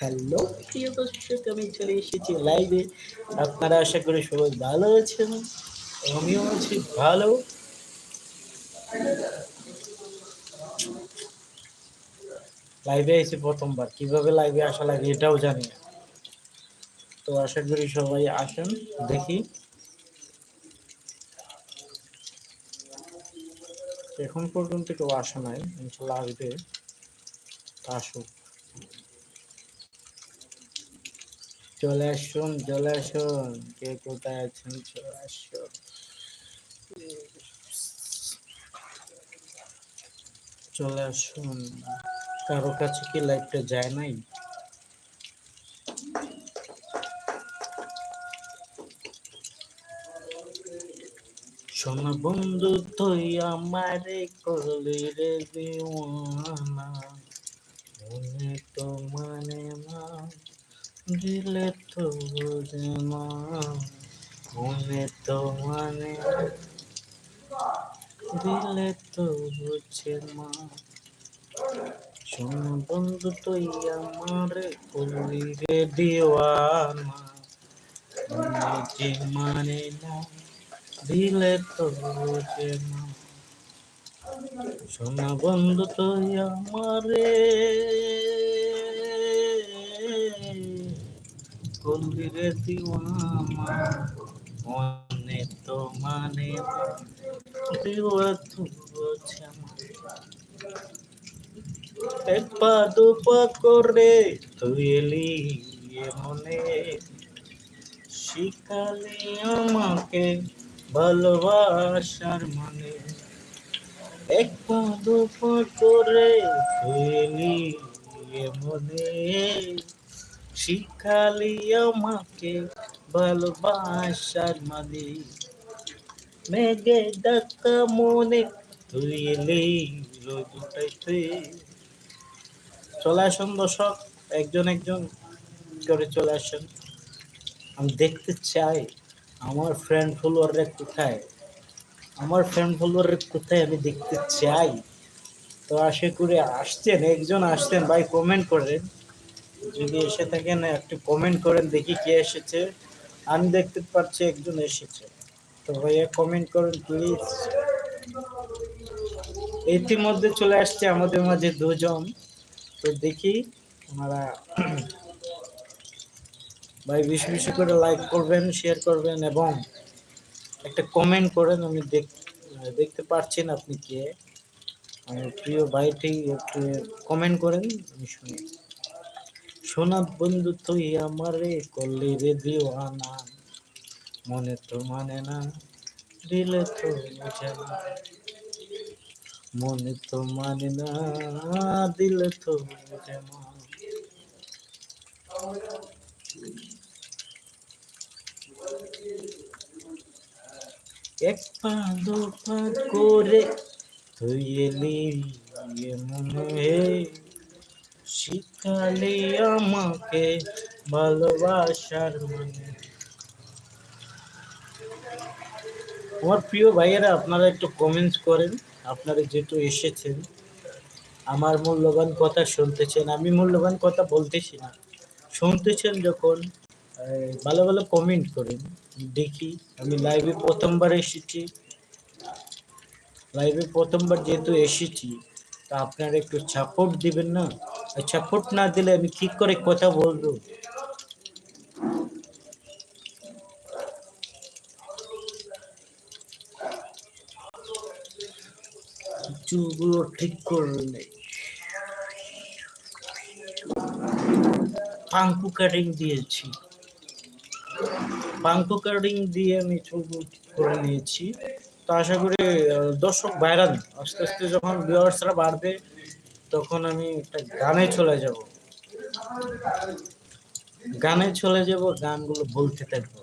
Hello প্রিয় দর্শক আমি চলে এসেছি লাইভে আপনারা আশা করি সবাই ভালো আছেন আমিও আছি ভালো। লাইভে এসে প্রথমবার কীভাবে লাইভে আসা লাগে এটাও জানি না। তো আশা করি সবাই আসেন দেখি। এখন পর্যন্ত কেউ আসে নাই। ইনশাল্লাহ আসবে। আসুক। চলে আসুন চলে আসুন। কে কোথায় আছেন? চলে আসুন। চলে আসুন। কারও কাছে কি লাইভটা যায় নাই? শোনা বন্ধু, তুই আমারে করলি রে দিওয়ানা মনে তো মানে না, দিলে তো বুঝে না। মনে তো মানে দিলে তো বুঝে না। শোন বন্ধু, তুই আমারে করলি রে দিওয়ানা মনে যে মানে না দিলে তো বুঝে না শোনা বন্ধু তুই আমারে করলি মনে তো মানে দিওয়া তো বুঝে না এক পা, দু পা করে তুই এলি মনে। শিখালি আমাকে ভালোবাসার মানে। এক পা করে এ মনে। শিখালি আমাকে ভালোবাসার মানে। মেঘে ডাকা মনে তুই এলি চলে আসুন দর্শক, একজন একজন করে চলে আসেন। আমি দেখতে চাই আমার ফ্রেন্ড ফলোয়াররা কোথায়? আমার ফ্রেন্ড ফলোয়াররা কোথায় আমি দেখতে চাই? তো আশা করি আসছেন, একজন আসছেন, ভাই কমেন্ট করেন। যদি এসে থাকেন, একটু কমেন্ট করেন, দেখি কে এসেছে। আমি দেখতে পাচ্ছি একজন এসেছে। তো ভাইয়া কমেন্ট করেন প্লিজ ইতিমধ্যে চলে আসছে আমাদের মাঝে দুজন। তো দেখি ওনারা ভাই, বেশি বেশি করে লাইক করবেন শেয়ার করবেন এবং একটা কমেন্ট করেন। আমি দেখ- দেখতে পারছি না আপনি কে? আমার প্রিয় ভাইটি একটু কমেন্ট করেন, আমি শুনি। সোনা বন্ধু, তুই আমারে করলি রে দিওয়ানা। মনে তো মানে না, দিলে তো বুঝে মনে তো মানে না, দিলে তো বুঝে এক পা, দু করে শিখালি আমাকে ভালোবাসার মানে। আমার প্রিয় ভাইয়েরা, আপনারা একটু কমেন্টস করেন, আপনারা যেহেতু এসেছেন, আমার মূল্যবান কথা শুনতেছেন, আমি মূল্যবান কথা বলতেছি না। শুনতেছেন যখন ভালো ভালো কমেন্ট করেন দেখি, আমি লাইভে প্রথমবার এসেছি। লাইভে প্রথমবার যেহেতু এসেছি, তা আপনারা একটু সাপোর্ট দিবেন না? সাপোর্ট না দিলে আমি কি করে কথা বলব? চুলগুলো ঠিক করলে। পাঙ্কু কাটিং দিয়েছি। পাঙ্কু কাটিং দিয়ে আমি ঠিক করে নিয়েছি। তো আশা করি দর্শক বাইরান আস্তে আস্তে যখন ভিউয়ার্সরা বাড়বে, তখন আমি একটা গানে চলে যাব। গানে চলে যাব, গানগুলো বলতে থাকব।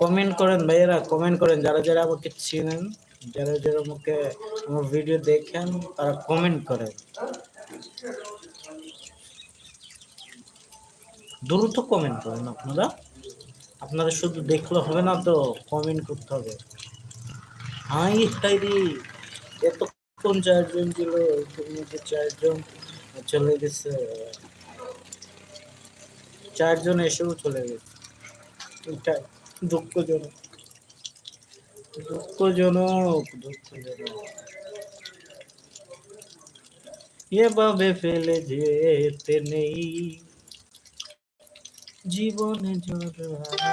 কমেন্ট করেন ভাইয়েরা, কমেন্ট করেন। যারা যারা আমাকে চিনেন, যারা যারা আমাকে, আমার ভিডিও দেখেন, তারা কমেন্ট করেন। দ্রুত কমেন্ট করেন আপনারা। আপনারা শুধু দেখলে হবে না তো কমেন্ট করতে হবে। হাই হাই এতক্ষণ চারজন ছিল চারজন চলে গেছে। চারজন এসেও চলে গেছে। এটা দুঃখজনক। দুঃখজনক দুঃখজনক। এভাবে ফেলে যেতে নেই। জীবনে জড়া